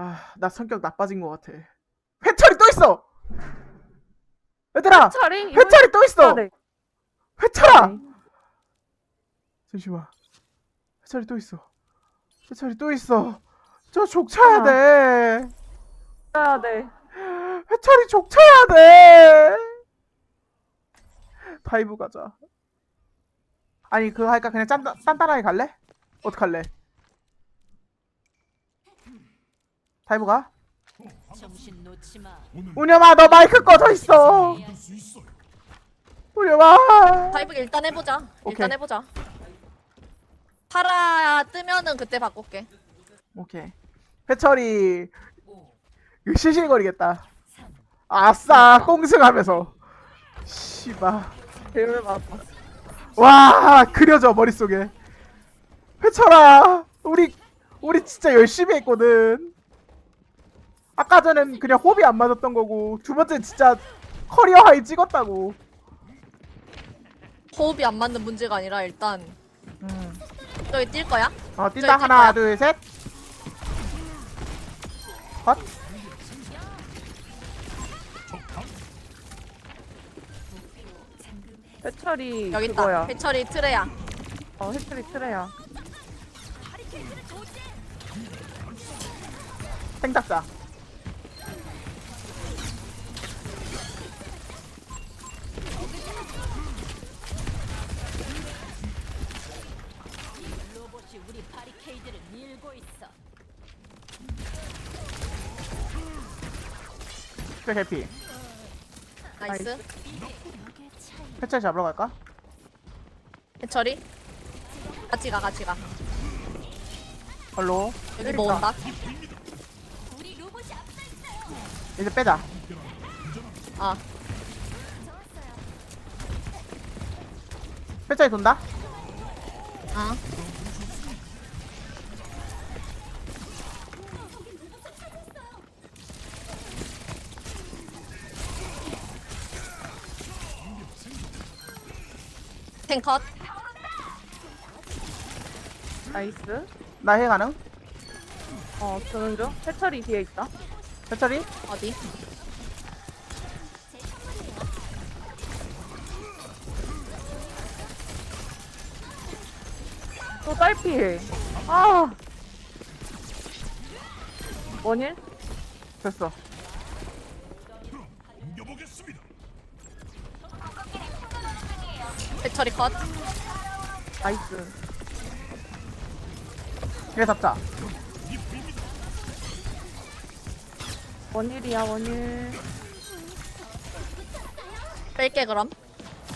아, 나 성격 나빠진 것 같아. 회철이 또 있어! 얘들아! 차리 회철이 또 있어! 네. 회철아! 잠시만. 회철이 또 있어. 회철이 또 있어. 저 족 쳐야 아. 돼. 해야 돼. 회철이 족 쳐야 돼. 다이브 가자. 아니 그거 할까 그냥 짠, 딴딴하게 갈래? 어떡할래? 다이브 가? 정신 놓지 마. 우념아 너 마이크 꺼져 있어. 우념아. 다이브 일단 해보자. 오케이. 일단 해보자. 파라 뜨면은 그때 바꿀게. 오케이. 회철이 이거 실실거리겠다. 아싸 꽁승하면서. 씨바. 배울 맞아. 와 그려져 머릿속에. 회철아 우리 우리 진짜 열심히 했거든. 아까 전엔 그냥 호흡이 안 맞았던 거고 두 번째 진짜 커리어 하이 찍었다고. 호흡이 안 맞는 문제가 아니라 일단 음. 저기 뛸 거야? 어 뛴다 뛸 하나? 둘 셋. 컷. 해철이 여기 있다. 그거야. 해철이 트레야. 어 해철이 트레야. 생작자. 그 해피. 나이스. 회철 잡으러 갈까? 해철이. 같이 가 같이 가. 헐로. 여기 뭐 온다? 이제 빼자. 아 회철이 돈다. 아. 탱컷 나이스. 나해 가능? 어 저는 중. 해철이 뒤에 있다. 회철이? 어디? 또 딸피. 아. 원일? 됐어. 배터리 컷 나이스. 뒤에 잡자. 원일이야 원일. 뺄게 그럼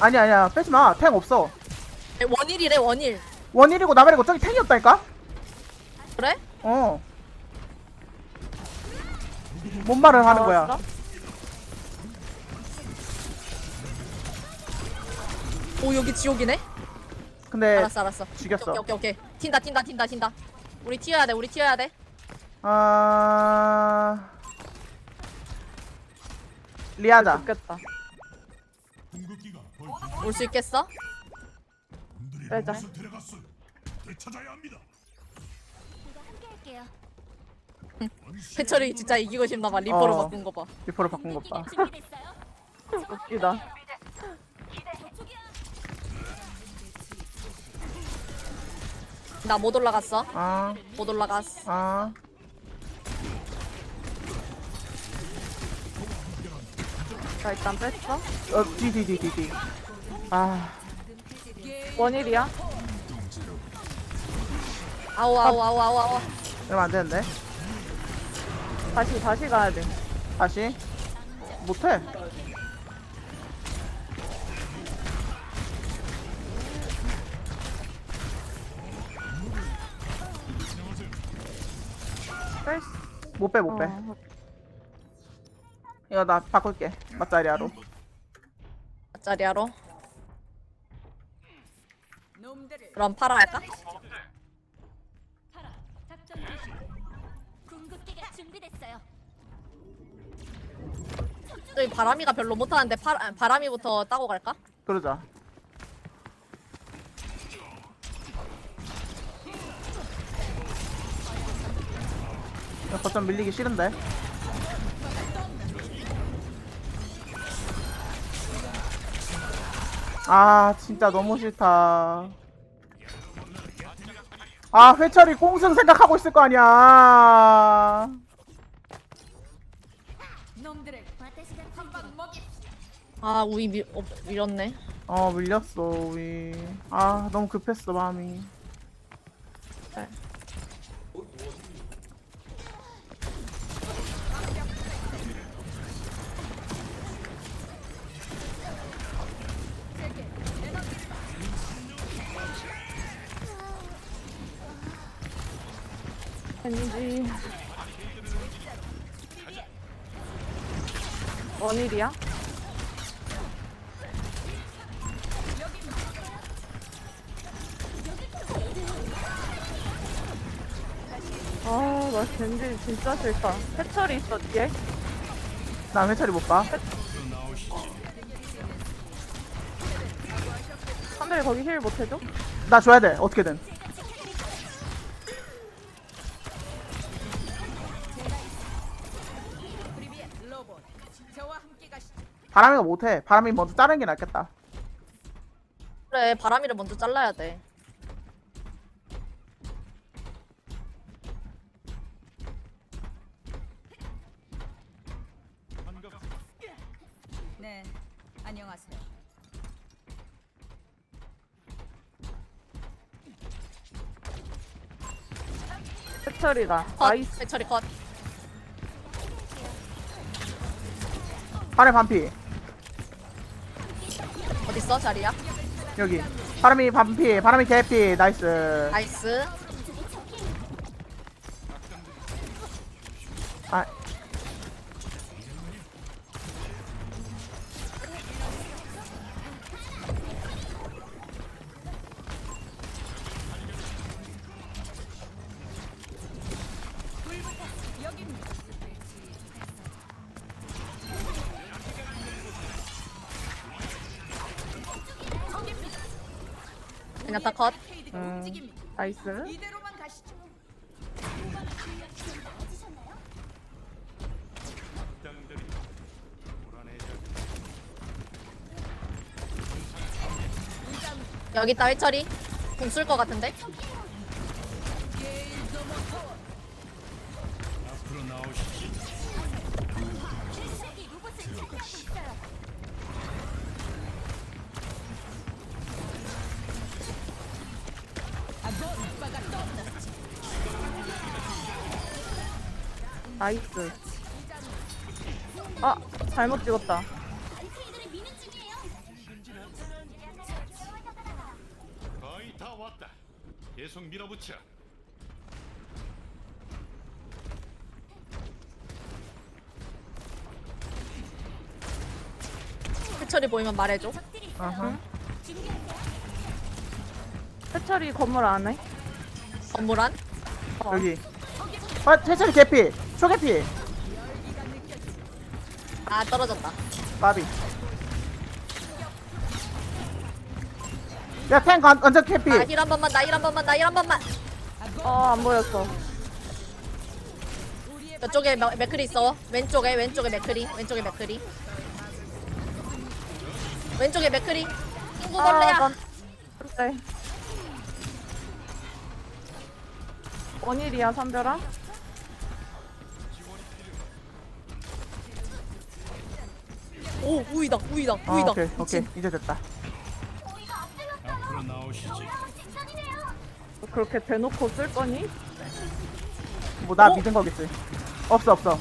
아니 아니야 빼지 마. 탱 없어. 에, 원일이래 원일 원일이고 나발이고 저기 탱이었다니까? 그래? 어. 뭔 말을 하는 거야? 나왔어? 오 여기 지옥이네 근데 알았어 알았어 죽였어. 오케이 오케이 오케이 튄다 튄다 튄다 튄다 우리 튀어야 돼 우리 튀어야 돼 아 리아자. 좋겠다. 올 수 있겠어? 빼자. 해철이 진짜 이기고 싶나 봐 리퍼로 어. 바꾼 거 봐 리퍼를 바꾼 것 봐. 웃기다. 나 못 올라갔어 아, 못 올라갔어 아. 자 일단 뺐어. 어, 뒤. 아, 원일이야. 아우 아우 아우 아우 아우 이러면 안 되는데. 다시 다시 가야 돼. 다시. 못해. 못 빼, 못 빼. 어, 이거 나 바꿀게. 맞자리아로. 짜리하러 그럼 팔아 할까? 팔아. 작전 개시. 궁극기가 준비됐어요. 저기 바람이가 별로 못하는데 파, 아, 바람이부터 따고 갈까? 그러자. 거점 밀리기 싫은데. 아 진짜 너무 싫다. 아 회철이 공승 생각하고 있을 거 아니야. 아 우이 밀, 어, 밀었네 어 밀렸어 우리. 아 너무 급했어 마음이. 네. 왠지 원일이야? 아, 나 겐지 진짜 싫다. 해철이 있어, 뒤에? 난 회철이 못 봐. 한별이 거기 힐 못해줘? 나 줘야 돼 어떻게든. 바람이가 못해. 바람이 먼저 자르는 게 낫겠다. 그래 바람이를 먼저 잘라야 돼 네. 안녕하세요. 해철이다. 컷 나이스. 해철이 컷 바람 반피 어딨어 자리야 여기. 바람이 반피. 바람이 개피. 나이스. 나이스 아 그냥 다 컷 음. 나이스. 이대로만 가시죠. 여기 있다 해철이 궁쓸 것 같은데 나이스. 아, 잘못 찍었다. 거의 다 왔다. 계속 밀어붙여. 해철이 보이면 말해줘 아하. 해철이 건물 안에? 건물 안 여기. 아 회철이 개피. 초개피. 아 떨어졌다 바비. 야, 탱 관- 완전 캐피. 나힐한 번만 나힐한 번만 나힐한 번만 어, 안 보였어. 이쪽에 맥- 맥크리 있어 왼쪽에 왼쪽에 맥크리 왼쪽에 맥크리 왼쪽에 맥크리 친구벌레야 난... 그래. 원일이야, 삼별아? 오 우이다 우이다 아, 우이다 오케이. 오케이. 이제 됐다. 앞으로 나오시지. 그렇게 대놓고 쓸 거니? 뭐, 나 어? 믿은 거겠지. 없어, 없어.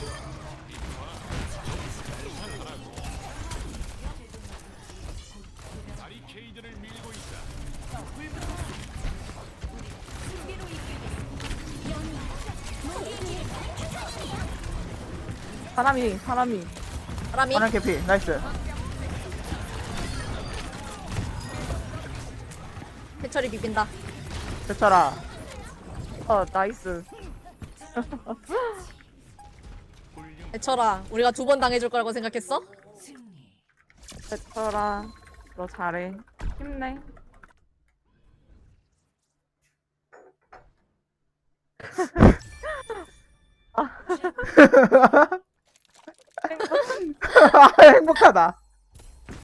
바리케이드를 밀고 있다. 사람이, 사람이. 바람이 바람 캐피. 나이스. 해철이 비빈다 됐쳐라. 어, 나이스. 해철아 우리가 두 번 당해줄 거라고 생각했어? 됐더라. 너 잘해. 힘내. 아, 아, 행복하다